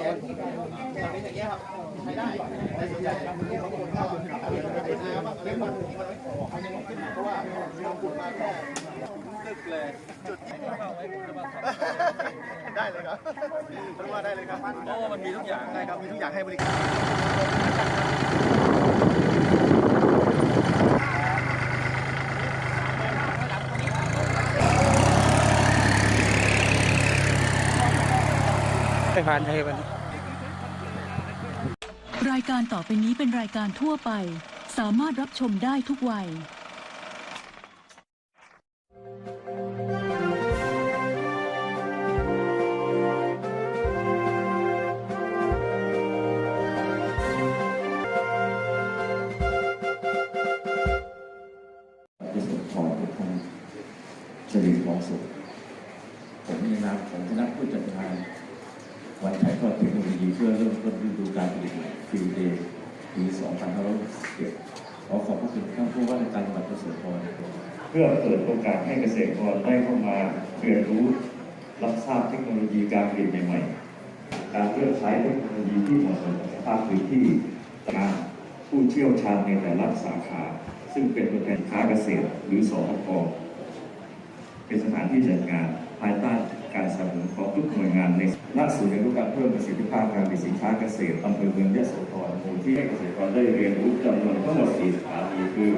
ตอนนี้อย่างเงี้ยครับใช้ได้แต่ส่วนใหญ่ครับบางคนก็เป็นอาบ้างอะไรบ้างมันยังขึ้นเพราะว่าเราขุดมาแค่ตึกเลยจุดที่เข้าไว้ผมจะมาได้เลยครับรู้ว่าได้เลยครับเพราะว่ามันมีทุกอย่างได้ครับมีทุกอย่างให้บริการ ผ่านไทยมันรายการต่อไปนี้เป็นรายการทั่วไป สามารถรับชมได้ทุกวัยย เพื่อเปิดโอกาสให้เกษตรกรได้เข้ามาเรียนรู้รับทราบเทคโนโลยีการผลิตใหม่ๆ การเลือกใช้เทคโนโลยีที่เหมาะสมกับสภาพพื้นที่ตามผู้เชี่ยวชาญในแต่ละสาขา ซึ่งเป็นตัวแทนค้าเกษตรหรือสอพเป็นสถานที่จัดงานภายใต้การสนับสนุนของทุกหน่วยงานในณศูนย์เรียนรู้การเพิ่มประสิทธิภาพการผลิตสินค้าเกษตรอำเภอเมืองยะโสธรหมู่ที่ให้เกษตรกรได้เรียนรู้จำนวนทั้งหมด4สถานีคือ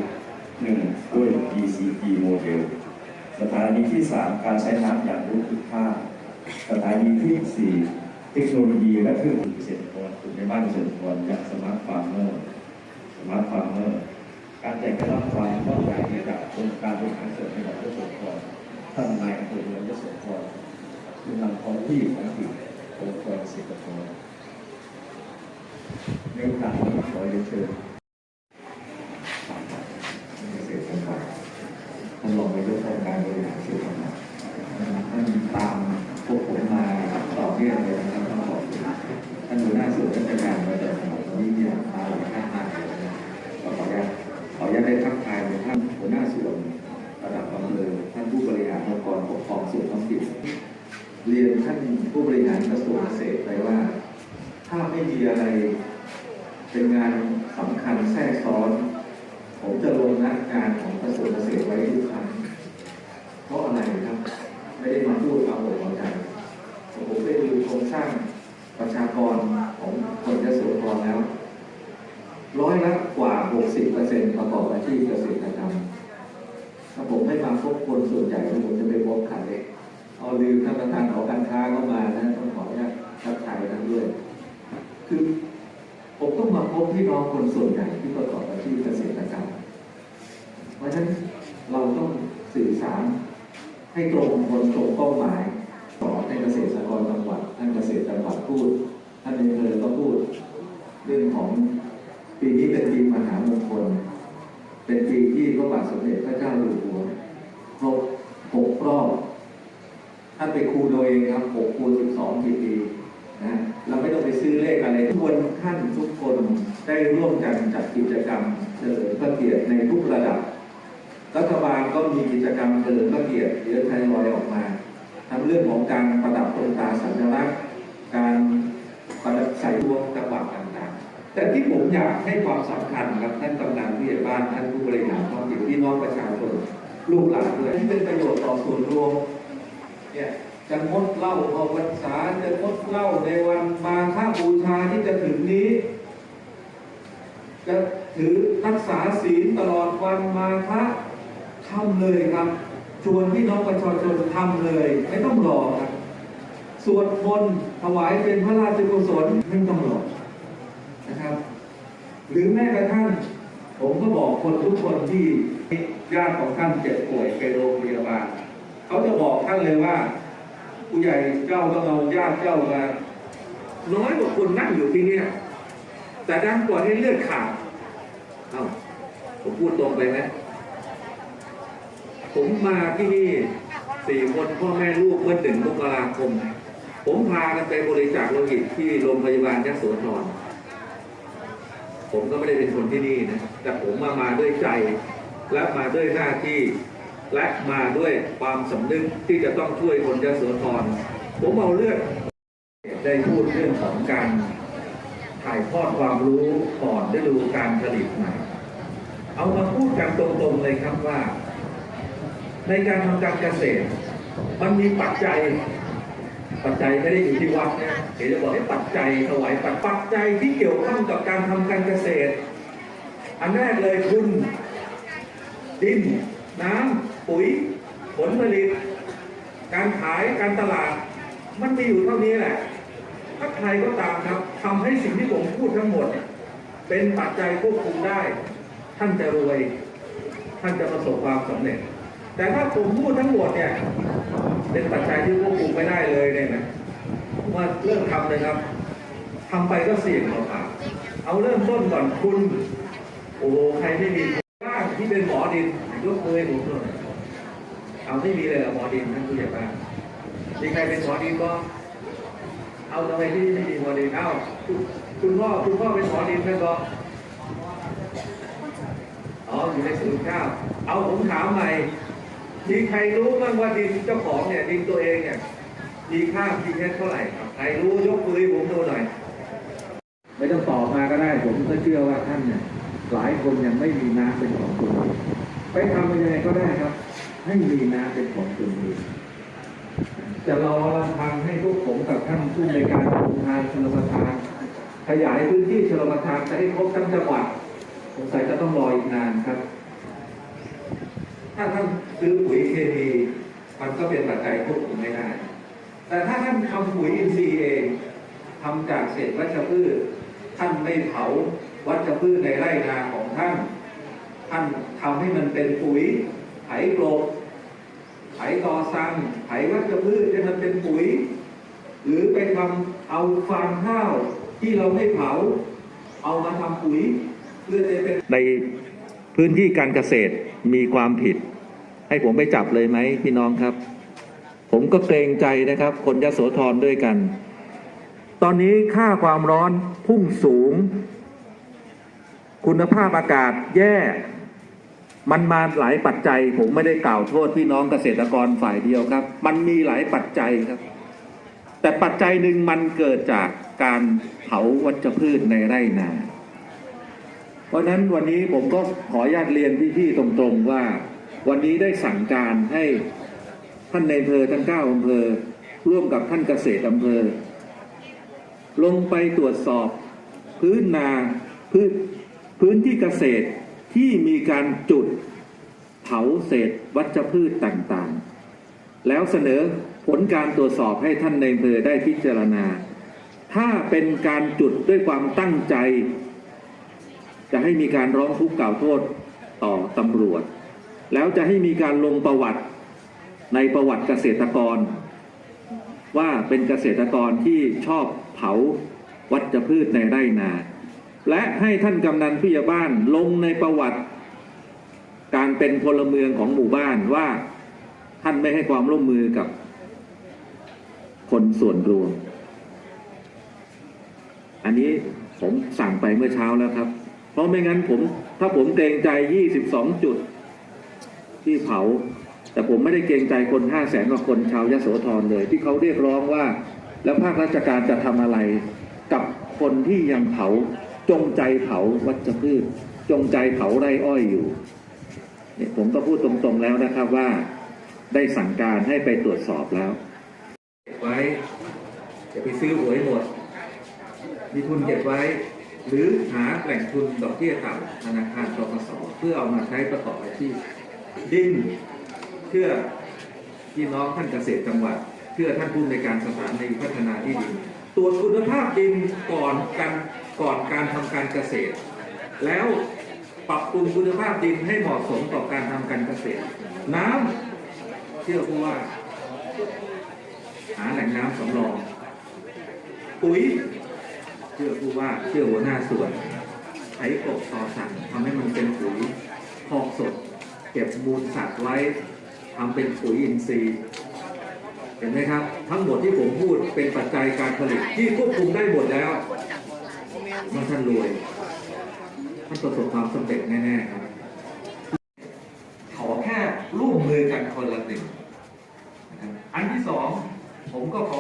1. ด้วย ECG โมเดลสถานีที่ 3 การใช้น้ำอย่างรู้คุณค่า สถานีที่ 4 เทคโนโลยีและเครื่องมือเกษตรกรกลุ่มในบ้านเกษตรกรอย่างสมาร์ทฟาร์มเมอร์สมาร์ทฟาร์มเมอร์การแจกได้รับความต้องการจากองค์การบริหารส่วนจังหวัดยโสธรท่านนายอำเภอเมืองยโสธรคือนำท้องที่ของถิ่นองค์กรเกษตรกรในโอกาสนี้ขอเรียนเชิญเกษตรจังหวัดท่านรองนายกองค์การบริหารส่วนจังหวัดท่านตามพวกผมมาต่อเนื่องเลยนะครับต้องขอบคุณท่านหัวหน้าส่วนราชการประจำจังหวัดนี้เนี่ยมาหลายท่านมากเลยนะครับ ขออนุญาตขออนุญาตได้ทักทายในท่านหัวหน้าส่วนระดับอำเภอท่านผู้บริหารองค์กรปกครองส่วนท้องถิ่นเรียนท่านผู้บริหารกระทรวงเกษตรไปว่า ถ้าไม่มีอะไรเป็นงานสำคัญแทรกซ้อน ผมจะลงนัดงานของกระทรวงเกษตรไว้ทุกครั้งเพราะอะไรครับ ไม่ได้มาพูดเอาอกเอาใจผมได้ดูโครงสร้างประชากรของคนยโสธรแล้ว ร้อยละกว่า 60%ประกอบอาชีพเกษตรกรรมถ้าผมไม่มาพบคนส่วนใหญ่ผมจะไปพบใครเอาลืมท่านประธานหอการค้าเข้ามานะต้องขออนุญาตทักทายท่านด้วย คือผมต้องมาพบพี่น้องคนส่วนใหญ่ที่ประกอบอาชีพเกษตรกรรม เพราะฉะนั้นเราต้องสื่อสารให้ตรงคนตรงเป้าหมายสอนให้เกษตรกรจังหวัดท่านเกษตรจังหวัดพูดท่านนอำเภอก็พูดเรื่องของ ปีนี้เป็นปีมหามงคล เป็นปีที่พระบาทสมเด็จพระเจ้าอยู่หัวครบหกรอบท่านไปคูณเอาเองครับหกคูณสิบสองปีปีนะเราไม่ต้องไปซื้อเลขอะไรทุกคนท่านทุกคนได้ร่วมกันจัดกิจกรรมเฉลิมพระเกียรติในทุกระดับรัฐบาลก็มีกิจกรรมเฉลิมพระเกียรติเยอะทยอยออกมาทั้งเรื่องของการประดับตรงตาสัญลักษณ์ การประดับใส่ดวงจังหวัดต่าง แต่ที่ผมอยากให้ความสำคัญครับท่านกำนันผู้ใหญ่บ้านท่านผู้บริหารท้องถิ่นพี่น้องประชาชนลูกหลานด้วยที่เป็นประโยชน์ต่อส่วนรวมเนี่ยจะงดเหล้าออกพรรษาจะงดเหล้าในวันมาฆบูชาที่จะถึงนี้ จะถือรักษาศีลตลอดวันมาฆทำเลยครับ ชวนพี่น้องประชาชนทำเลย ไม่ต้องรอครับสวดมนต์ถวายเป็นพระราชกุศลไม่ต้องรอ นะครับ หรือแม้กระทั่งผมก็บอกคนทุกคนที่ญาติของท่านเจ็บป่วยไปโรงพยาบาลเขาจะบอกท่านเลยว่า ผู้ใหญ่เจ้าต้องเอาญาติเจ้ามาน้อยกว่าคนนั่งอยู่ที่เนี่ยแต่ดังกว่าให้เลือดขาดเอ้าผมพูดตรงไปไหมผมมาที่นี่สี่คนพ่อแม่ลูกเมื่อหนึ่งมกราคม ผมพากันไปบริจาคโลหิตที่โรงพยาบาลยโสธร ผมก็ไม่ได้เป็นคนที่นี่นะแต่ผมมามาด้วยใจ และมาด้วยหน้าที่ และมาด้วยความสำนึกที่จะต้องช่วยคนยโสธรผมเอาเลือดได้พูดเรื่องของการถ่ายทอดความรู้ก่อนฤดูการผลิตใหม่เอามาพูดกันตรงๆเลยครับว่า ในการทำการเกษตร มันมีปัจจัย ปัจจัยไม่ได้อยู่ที่วัดนะเดี๋ยวจะบอกให้ปัจจัยถวายปัจปัจจัยที่เกี่ยวข้องกับการทำการเกษตร อันแรกเลยทุนดิน น้ำปุ๋ย ผลผลิต การขายการตลาด มันมีอยู่เท่านี้แหละ ถ้าใครก็ตามครับทำให้สิ่งที่ผมพูดทั้งหมด เป็นปัจจัยควบคุมได้ ท่านจะรวย ท่านจะประสบความสำเร็จ แต่ถ้าผมพูดทั้งหมดเนี่ย เป็นปัจจัยที่ควบคุมไม่ได้เลยเนี่ยนะว่าเริ่มทำเลยครับทำไปก็เสี่ยงเปล่าเอาเริ่มต้นก่อนคุณ โอ้โหใครไม่มีบ้านที่เป็นหมอดินยกมือให้ผมหน่อยเอาไม่มีเลยหมอดินท่านผู้ใหญ่บ้านมีใครเป็นหมอดินก็เอาทำไมที่ไม่มีหมอดินเอ้าคุณคุณพ่อคุณพ่อเป็นหมอดินไหมก็อ๋ออยู่ในศูนย์ข้าวเอาผมถามใหม่ มีใครรู้บ้างว่าดินเจ้าของเนี่ยดินตัวเองเนี่ยมีค่าพีเเท่าไหร่ครับใครรู้ยกมือให้ผมดูหน่อย ไม่ต้องตอบมาก็ได้ผมก็เชื่อว่าท่านเนี่ยหลายคนยังไม่มีน้ำเป็นของตัวเองไปทำยังไงก็ได้ครับ ให้มีน้ำเป็นของตัวเองจะรอลำพังให้พวกผมกับท่านผู้ในวยการโรงทานชลประทาน ขยายพื้นที่ชลประทานจะให้ครบทั้งจังหวัดสงสัยจะต้องรออีกนานครับ ถ้าท่านซื้อปุ๋ยเคมีมันก็เป็นปัจจัยควบคุมไม่ได้ แต่ถ้าท่านทำปุ๋ยอินทรีย์เองทำจากเศษวัชพืช ท่านไม่เผาวัชพืชในไร่นาของท่าน ท่านทำให้มันเป็นปุ๋ยไถกลบไถกอซังไถวัชพืชให้มันเป็นปุ๋ย หรือไปทำเอาฟางข้าวที่เราไม่เผา เอามาทำปุ๋ยเพื่อจะเป็นในพื้นที่การเกษตร มีความผิด ให้ผมไปจับเลยไหมพี่น้องครับ ผมก็เกรงใจนะครับ คนยโสธรด้วยกัน ตอนนี้ค่าความร้อนพุ่งสูง คุณภาพอากาศแย่ มันมาหลายปัจจัย ผมไม่ได้กล่าวโทษพี่น้องเกษตรกรฝ่ายเดียวครับ มันมีหลายปัจจัยครับ แต่ปัจจัยหนึ่งมันเกิดจากการเผาวัชพืชในไร่นา ราะฉะนั้นวันนี้ผมก็ขออนุญาตเรียนพี่ๆตรงๆว่า วันนี้ได้สั่งการให้ท่านในอำเภอทั้งเก้าอำเภอ ร่วมกับท่านเกษตรอำเภอ ลงไปตรวจสอบพื้นนาพื้นพื้นที่เกษตรที่มีการจุดเผาเศษวัชพืชต่างๆ แล้วเสนอผลการตรวจสอบให้ท่านในอำเภอได้พิจารณา ถ้าเป็นการจุดด้วยความตั้งใจ จะให้มีการร้องทุกข์กล่าวโทษต่อตำรวจ แล้วจะให้มีการลงประวัติในประวัติเกษตรกร ว่าเป็นเกษตรกรที่ชอบเผาวัชพืชในไร่นา และให้ท่านกำนันผู้ใหญ่บ้านลงในประวัติ การเป็นพลเมืองของหมู่บ้านว่าท่านไม่ให้ความร่วมมือกับ คนส่วนรวม อันนี้ผมสั่งไปเมื่อเช้าแล้วครับ เพราะไม่งั้นผม ถ้าผมเกรงใจ 22 จุด ที่เผา แต่ผมไม่ได้เกรงใจคน 5 0 0แสนกว่าคนชาวยโสธรเลย ที่เขาเรียกร้องว่า แล้วภาคราชการจะทำอะไรกับคนที่ยังเผาจงใจเผาวัชพืช จงใจเผาไร่อ้อยอยู่เนี่ยผมก็พูดตรงๆแล้วนะครับว่า ได้สั่งการให้ไปตรวจสอบแล้วเก็บไว้อย่าไปซื้อหวยหมดมีทุนเก็บไว้ หรือหาแหล่งทุนดอกเบี้ยต่ำธนาคารกสเพื่อเอามาใช้ประกอบอาชีพดินเพื่อพี่น้องท่านเกษตรจังหวัด เพื่อท่านผู้ในการสถานีพัฒนาที่ดินตรวจคุณภาพดินก่อนการก่อนการทำการเกษตร แล้วปรับปรุงคุณภาพดินให้เหมาะสมต่อการทำการเกษตร น้ำเชื่อผู้ว่า หาแหล่งน้ำสำรองปุ๋ย เชื่อผู้ว่าเชื่อหัวหน้าส่วนใช้กบต่อสั่งทำให้มันเป็นปุ๋ยคอกสด เก็บมูลสัตว์ไว้ทำเป็นปุ๋ยอินทรีย์เห็นไหมครับ ทั้งหมดที่ผมพูดเป็นปัจจัยการผลิตที่ควบคุมได้หมดแล้วเมื่อท่านรวยท่านประสบความสำเร็จแน่ๆครับ ขอแค่ร่วมมือกันคนละหนึ่งอันที่สองผมก็ขอ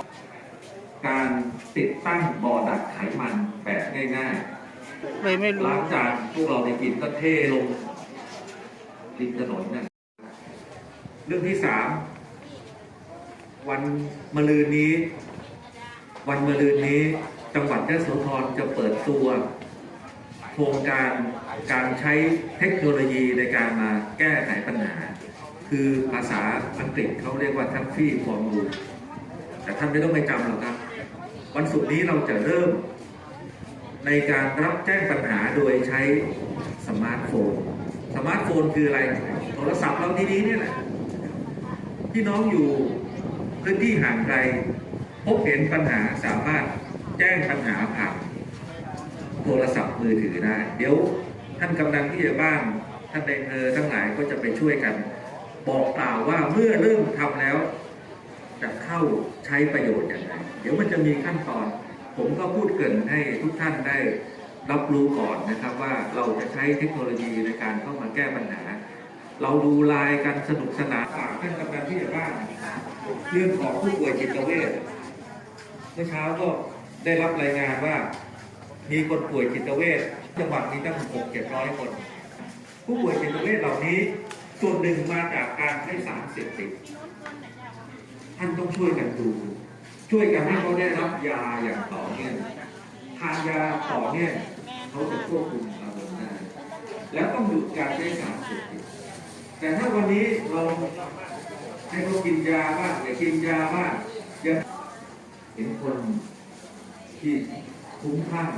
การ ติดตั้งบ่อดักไขมันแบบง่ายเลยไม่ๆรู้ ล้างจานพวกเราในกินก็เทลงริมถนนนะเรื่องที่สามวันมะรืนนี้ วันมะรืนนี้ จังหวัดยะโสธรจะเปิดตัว โครงการการใช้เทคโนโลยีในการมาแก้ไขปัญหา คือภาษาอังกฤษเขาเรียกว่าทัฟฟี่ฟอร์มูลแต่ท่านไม่ต้องไปจำหรอกครับ วันศุกร์นี้เราจะเริ่ม ในการรับแจ้งปัญหาโดยใช้สมาร์ทโฟน สมาร์ทโฟนคืออะไร โทรศัพท์เราดีๆนี่แหละพี่น้องอยู่พื้นที่ห่างไกล พบเห็นปัญหาสามารถแจ้งปัญหาผ่านโทรศัพท์มือถือได้ เดี๋ยวท่านกำนันที่จะบ้าน ท่านในอำเภอทั้งหลายก็จะไปช่วยกัน บอกกล่าวว่าเมื่อเริ่มทำแล้ว จะเข้าใช้ประโยชน์อย่างไร ดี๋ยวมันจะมีขั้นตอน ผมก็พูดเกินให้ทุกท่านได้รับรู้ก่อนนะครับว่าเราจะใช้เทคโนโลยีในการเข้ามาแก้ปัญหา เราดูลน์กันสนุกสนานฝากท่านกำนันที่จะบ้านเรื่องของผู้ป่วยจิตเวชเมื่อเช้าก็ได้รับรายงานว่ามีคนป่วยจิตเวชจังหวัดนี้ตั้งหกเจ็ดร้อยคน ผู้ป่วยจิตเวชเหล่านี้ส่วนหนึ่งมาจากการให้สารเสพติดท่านต้องช่วยกันดู ช่วยกันให้เขาได้รับยาอย่างต่อเนื่องทานยาต่อเนื่องเขาจะควบคุมอารมณ์ได้แล้วต้องหยุดการใช้สารเสพติดแต่ถ้าวันนี้เราให้เขากินยาบ้างอย่ากินยาบ้างอย่าเห็นคนที่คุ้มคลั่ง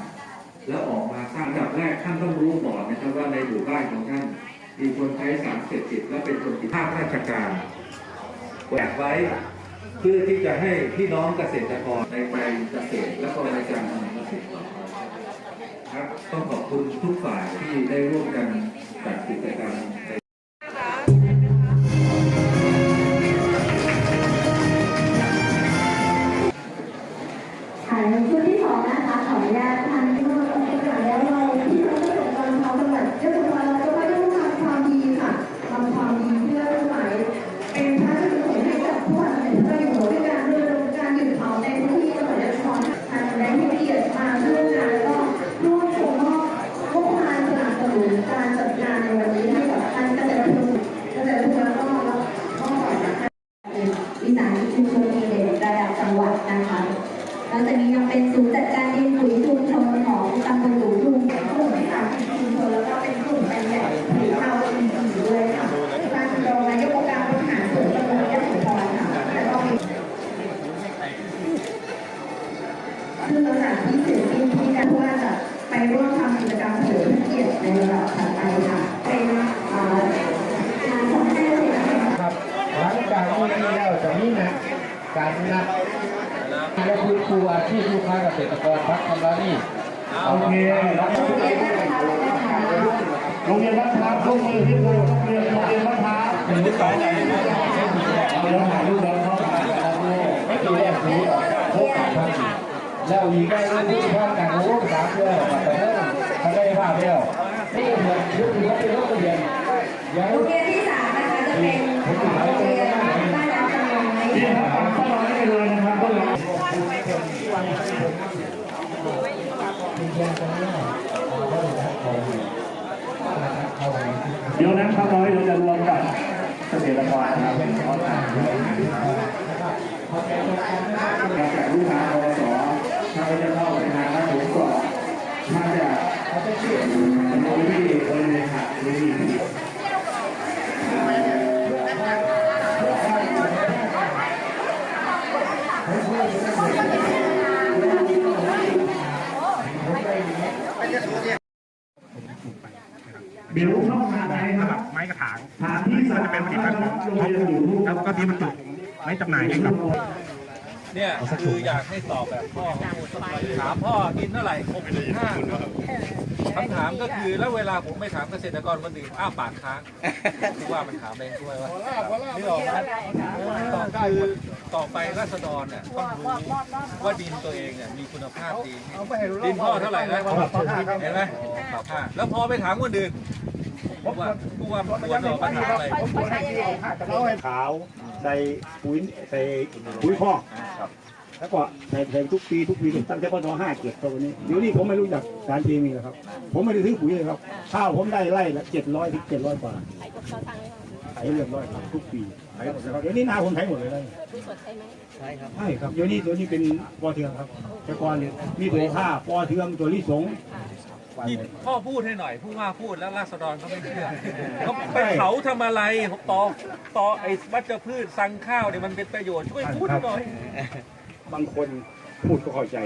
แล้วออกมาสร้างดับแรกท่านต้องรู้ก่อนนะครับว่าในหมู่บ้านของท่านมีคนใช้สารเสพติดและเป็นคนติดภาคราชการแหวกไว้ เพื่อที่จะให้พี่น้องเกษตรกรในแปลงเกษตรและก็ในการทำเกษตรครับต้องขอบคุณทุกฝ่ายที่ได้ร่วมกันจัดกิจกรรม การนัดและคุณครูอาชีพลูกค้าเกษตรกรพักคำร้านี่โอเคโรงเรียนวัดท้าโรงเรียนที่โรงเรียนโรงเรียนวัดท้าเป็นลูกสาวใหญ่เราถ่ายรูปเราเข้ามาเราไม่ตัวแรกคือพบกันทั้งสี่แล้วอีกได้รู้ที่ว่าการรู้สามเพื่อมาแต่เริ่มเขาได้ภาพแล้วนี่เหมือนยุคนี้เป็นรูปเรียนยังโรงเรียนที่สามนะคะจะเป็นโรงเรียน เดี๋ยวนั้นครับน้อยเราจะรวมกับเกษตรกรนะครับเป็นข้อต่างเราจากลูกค้าอสถ้าเขาจะเข้าในทางถ้าผมก็ถ้าจะเขาจะเชื่อโดยที่โดยในหักหรือ ผลิตภัณฑ์ของโรงเรียนอยู่ทุกแล้วก็ที่บรรจุไม้จำหน่ายให้กับเนี่ยคืออยากให้ตอบแบบพ่อถามพ่อกินเท่าไหร่หกสิบห้าคำถามก็คือแล้วเวลาผมไปถามเกษตรกรคนอื่นอ้าปากค้างคือว่ามันถามเองด้วยว่านี่หรอกนะต่อคือต่อไปราษฎรเนี่ยต้องรู้ว่าดินตัวเองเนี่ยมีคุณภาพดีดินพ่อเท่าไหร่นะเห็นไหมอ่าแล้วพอไปถามคนอื่น ผมว่าผู้ว่าควรตอบปัญหาอะไรขาวใส่ปุ๋ยใส่ปุ๋ยคอกแล้วก็ใส่ใส่ทุกปีทุกปีตั้งแต่พศห้าเจ็ดตัวนี้เดี๋ยวนี้ผมไม่รู้จักสารเคมีแล้วครับ ผมไม่ได้ซื้อปุ๋ยเลยครับข้าวผมได้ไร่ละเจ็ดร้อยถึงเจ็ดร้อยกว่าไถเรียบร้อยครับทุกปีไถหมดเลยครับเดี๋ยวนี้นาผมไถหมดเลยนะใช่ครับใช่ครับเดี๋ยวนี้ตัวนี้เป็นปอเทืองครับแต่ก่อนเนี่ยมีตัวข้าปอเทืองตัวลิสง ที่พ่อพูดให้หน่อยผู้ว่าพูดแล้วราษฎรเขาไม่เชื่อเขาไปเผาทำอะไรต่อต่อไอ้วัชพืชสั่งข้าวเนี่ยมันเป็นประโยชน์ช่วยพูดหน่อย บางคนพูดก็เข้าใจ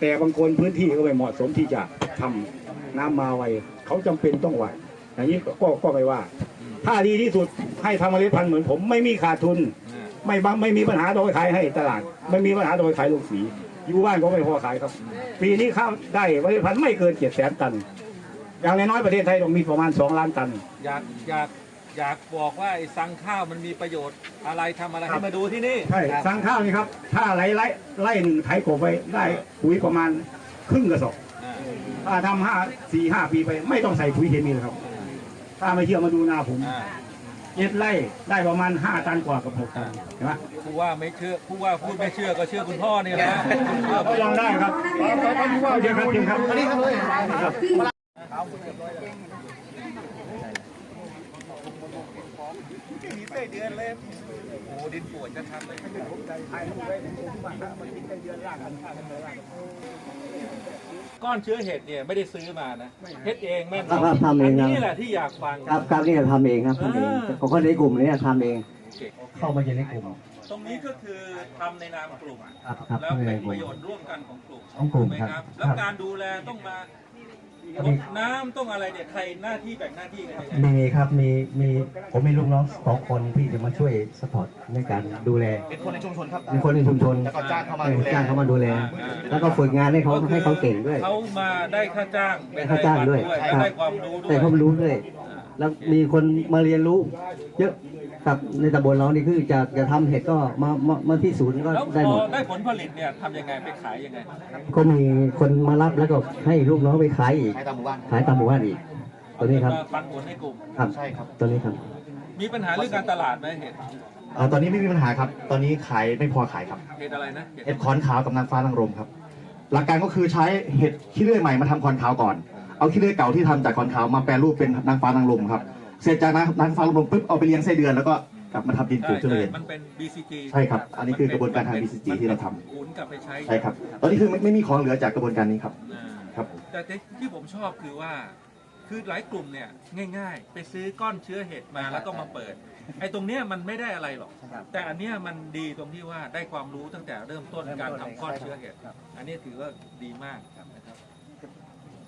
แต่บางคนพื้นที่ก็ไม่เหมาะสมที่จะทำน้ำมาไวเขาจำเป็นต้องไหวอย่างนี้ก็ก็ก็ไม่ว่า ถ้าดีที่สุดให้ทำเมล็ดพันธุ์เหมือนผมไม่มีขาดทุน ไม่บังไม่มีปัญหาโดยขายให้ตลาด ไม่มีปัญหาโดยขายลงสี อยู่บ้านก็ไม่พอขายครับ ปีนี้ข้าวได้เมล็ดพันธุ์ไม่เกินเจ็ดแสนตัน อย่างน้อยๆประเทศไทยต้องมีประมาณสองล้านตัน อยากอยากอยากบอกว่าไอ้สั่งข้าวมันมีประโยชน์อะไรทำอะไรครัให้บมาดูที่นี่ใช่สั่งข้าวนี่ครับ ถ้าไร่ไร่ไร่หนึ่งไถกบไปได้ปุ๋ยประมาณครึ่งกระสอบอ่าถ้าทำห้าสี่ห้าปีไป ไม่ต้องใส่ปุ๋ยเคมีเลยครับ ถ้าไม่เชื่อมาดูนาผมอ่า เจ็ดไร่ได้ประมาณห้าตันกว่ากับหกตันเห็นไหมผู้ว่าไม่เชื่อผู้ว่าพูดไม่เชื่อก็เชื่อคุณพ่อนี่แหละก็ลองได้ครับเดี๋ยวครับเดี๋ยวครับอันนี้ครับเลยโอ้ดินปวดจะทำเลยก้อนเชื้อเห็ดเนี่ยไม่ได้ซื้อมานะเฮ็ดเองแม่นครับทำเองครับ นนี้แหละที่อยากฟัง ครับครับนี่ทำเองครับทำเองเออของคนในกลุ่มนี้ทำเองเก่งเข้ามาอยู่ในกลุ่ม ตรงนี้ก็คือทำในนามกลุ่ม ครับครับแล้วทำในเป็นกลุ่ปมระโยชน์ร่วมกันของกลุ่มของกลุ่มถูไหครับ แล้วครับการดูแลต้องมา อันรนี้ดน้ำต้องอะไรเนี่ยใครหน้าที่แบ่งหน้าที่กันยังไงมีครับมีมีผมมีลูกน้องสองคนที่จะมาช่วยสปอร์ตในการดูแลเป็นคนในชุมชนครับเป็นคนในชุมชนแล้วก็จ้างเข้ามาเออดูแลจ้างเขามาดูแล แล้วก็ฝึกงานให้เขาให้เขาเก่งด้วยเขามาได้ค่าจ้างเป็นได้ค่าจ้างด้วยรายวันครับได้ความรู้ด้วยแต่เขารู้ด้วยแล้วมีคนมาเรียนรู้เยอะ ครับในตำบลเรานี่คือจะจะทำเห็ดก็มามามาที่ศูนย์ก็แล้วได้พหมอด ได้ผลผลิตเนี่ยทำยังไงไปขายยังไง ก็มีคนมารับแล้วก็ให้ลูกน้องไปขายอีกให้ตามหมู่บ้านขายตามหมู่บ้านอีก ตัวนี้ครับมาปันผลให้กลุ่ม ครับใช่ครับ ตัวนี้ครับมีปัญหาเรื่องการตลาดไหมเห็ดเอ่อตอนนี้ไม่มีปัญหาครับ ตอนนี้ขายไม่พอขายครับ เห็ดอะไรนะเห็ดขอนขาวกับนางฟ้านางรมครับ หลักการก็คือใช้เห็ดขี้เลื่อยใหม่มาทำขอนขาวก่อน เอาขี้เลื่อยเก่าที่ทำจากขอนขาวมาแปรรูปเป็นนางฟ้านางรมครับ เสร็จจากนั้นนางฟ้านางรมปุ๊บเอาไปเลี้ยงไส้เดือนแล้วก็กลับมาทำดินปลูใช่กทุเรียน มันเป็น BCG ใช่ครับอันนี้คือกระบวนการทาง BCG ที่เราทำขุนกลับไปใช้ใช่ครับ ตอนนี้คือไม่ไม่มีของเหลือจากกระบวนการนี้ครับ อ่าครับแต่ที่ผมชอบคือว่า คือหลายกลุ่มเนี่ยง่าย ๆ ไปซื้อก้อนเชื้อเห็ดมาแล้วก็มาเปิด ไอ้ตรงเนี้ยมันไม่ได้อะไรหรอกแต่อันเนี้ยมันดีตรงที่ว่าได้ความรู้ตั้งแต่เริ่มต้นการทำก้อนเชื้อเห็ดอันนี้ถือว่าดีมากนะครับ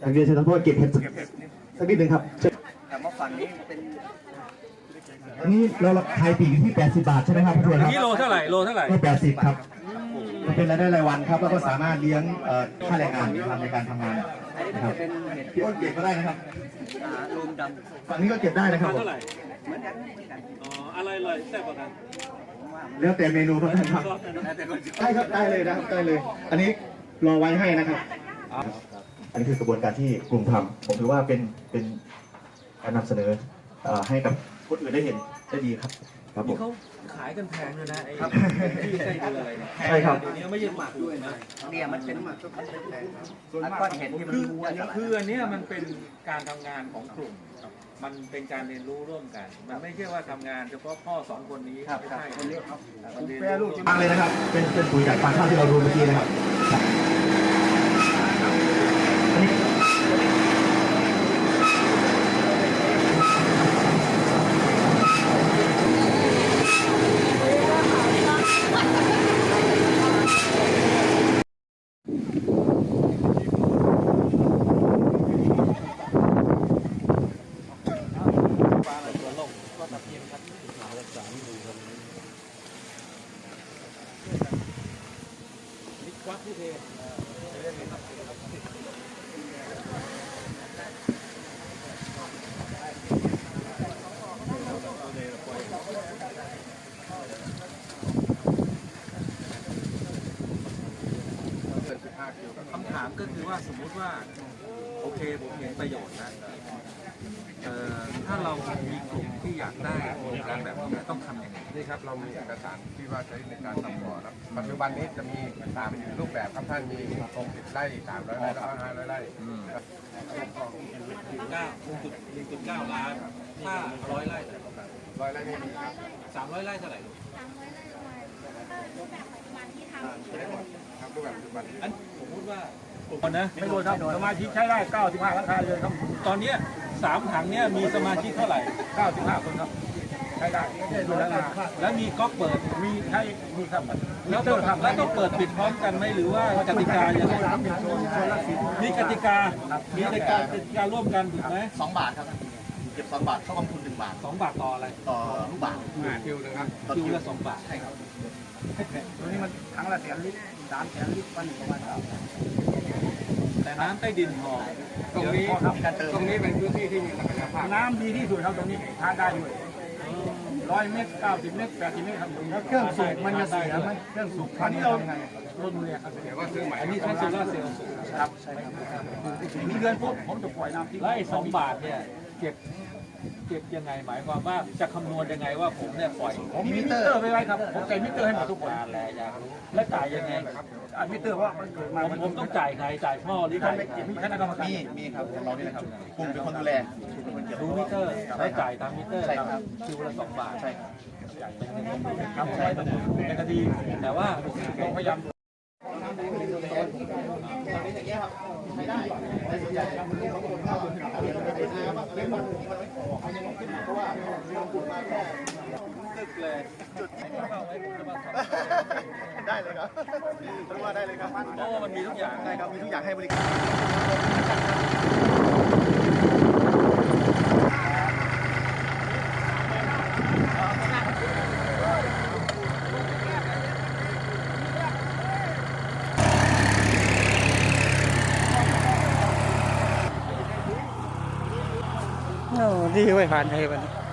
อยากเรียนเชิญท่านผู้ว่าเก็บเห็ดสักนิดหนึ่งครับ อันนี้เราขายปลีกอยู่ที่ 80 บาทใช่ไหมครับผู้ช่วยครับนี่โลเท่าไหร่โลเท่าไหร่ก็80 ครับมันเป็นรายได้รายวันครับแล้วก็สามารถเลี้ยงเอ่อค่าแรงงานทำในการทำงานนะครับพี่อ้นเก็บก็ได้นะครับฝั่งนี้ก็เก็บได้นะครับผมเท่าไหร่อ๋ออะไรเลยแซ่บกว่ากันแล้วแต่เมนูครับท่านครับได้ครับได้เลยนะครับได้เลย อันนี้รอไว้ให้นะครับ อันนี้คือกระบวนการที่กลุ่มทำผมถือว่าเป็นเป็น การนำเสนอเอ่อให้กับคนอื่นได้เห็นได้ดีครับ ครับผนี่ม เขาขายกันแพงเลยนะไอ้ครับที่ไส้เดือนอะไรเนี่ยใช่ครับ เดี๋ยวนี้ไม่ใช่หมักด้วยนะเนี่ยมันเป็นก้อนเห็ดที่มันคือคืออันเนี้ยมันเป็นการทำงานของกลุ่ม มันเป็นการเรียนรู้ร่วมกัน มันไม่ใช่ว่าทำงานเฉพาะพ่อสองคนนี้ไม่ใช่คนนี้ครับมันเรียนรู้ร่วมฟังเลยนะครับ เป็นเป็นปุ๋ยจากฟางข้าวที่เราดูเมื่อกี้นะครับอันนี้ คำถามก็คือว่าสมมุติว่า โอเคผมเห็นประโยชน์นะถ้าเรามีกลุ่มที่อยากได้โครงการแบบนี้ต้องทำยังไงนี่ครับ เรามีเอกสารที่ว่าใช้ในการทำบ่อแล้ว ปัจจุบันนี้จะมีตามรูปแบบครับท่านมี60ไร่300ไร่แล้วก็500ไร่อืมเก้าหนึ่งจุดหนึ่งจุดเก้าล้านถ้าร้อยไร่ร้อยไร่นี่มีครับสามร้อยไร่เท่าไหร่ลูกครับรูปแบบปัจจุบันอันสมมติว่าคนนะไม่รวมครับสมาชิกใช้ได้95หลังคาเรือนครับ ตอนนี้สามถังเนี้ยมีสมาชิกเท่าไหร่95คนครับ ใช้ได้ไม่ใช่รวมหลังคาแล้วมีก๊อกเปิดมีใช้มีครับแล้วต้องแล้วต้องเปิดปิดพร้อมกันไหมหรือว่ากติกาอย่างไรสามเป็นโซนคนละสิบมีกติกา มีกติกากติการ่วมกันถูกไหมสองบาทครับเก็บสองบาทเข้ากองทุนหนึ่งบาทสองบาทต่ออะไรต่อลูกบาทคิวนะครับคิวละสองบาทใช่ครับตัวนี้มันถังละแสนลิตรสามแสนลิตรวันหนึ่งประมาณครับแต่น้ำใต้ดินพอตรงนี้ครับตรงนี้เป็นพื้นที่ที่มีศักยภาพน้ำดีที่สุดครับตรงนี้ทานได้ด้วย ร้อยเมตรเก้าสิบเมตรแปดสิบเมตรครับแล้วเครื่องสูบมันจะเสียไหมเครื่องสูบอันนี้เราลดเลยครับเดี๋ยวว่าซื้อใหม่อันนี้ใช้โซลาร์เซลล์สูงครับใช่ครับมีเดือนปุ๊บผมจะปล่อยน้ำทิ้งแล้วไอ้สองบาทเนี่ยเก็บ เก็บยังไงหมายความว่าจะคำนวณยังไงว่าผมเนี่ยปล่อยผมมีมิเตอร์ไปไว้ครับผมใส่มิเตอร์ให้หมดทุกคนนานแล้วอยากรู้แล้วจ่ายยังไงอะมิเตอร์ว่ามันเกิดมาผมผมต้องจ่ายใครจ่ายพ่อหรือจ่ายใครมีคณะกรรมการมีมีครับของเรานี่นะครับกลุ่มเป็นคนดูแลเป็นคนเก็บดูมิเตอร์แล้วจ่ายตามมิเตอร์ใช่ครับคิวละสองบาทใช่ครับครับใช่ครับในคดีแต่ว่าต้องพยายามตอนนี้อย่างเงี้ยครับใช้ได้ แต่ส่วนใหญ่มันเป็นคนเข้าถึงเขาเรียกว่าเป็นอาบ้างอะไรบ้างมันไม่ออกมันยังไม่ขึ้นมาเพราะว่าเรากลุ่มมาแค่ตึกเลยจุดเข้าไว้ผมจะมาได้เลยครับรู้ว่าได้เลยครับเพราะว่ามันมีทุกอย่างได้ครับมีทุกอย่างให้บริการ ดีไว้ผ่านไทยวันนี้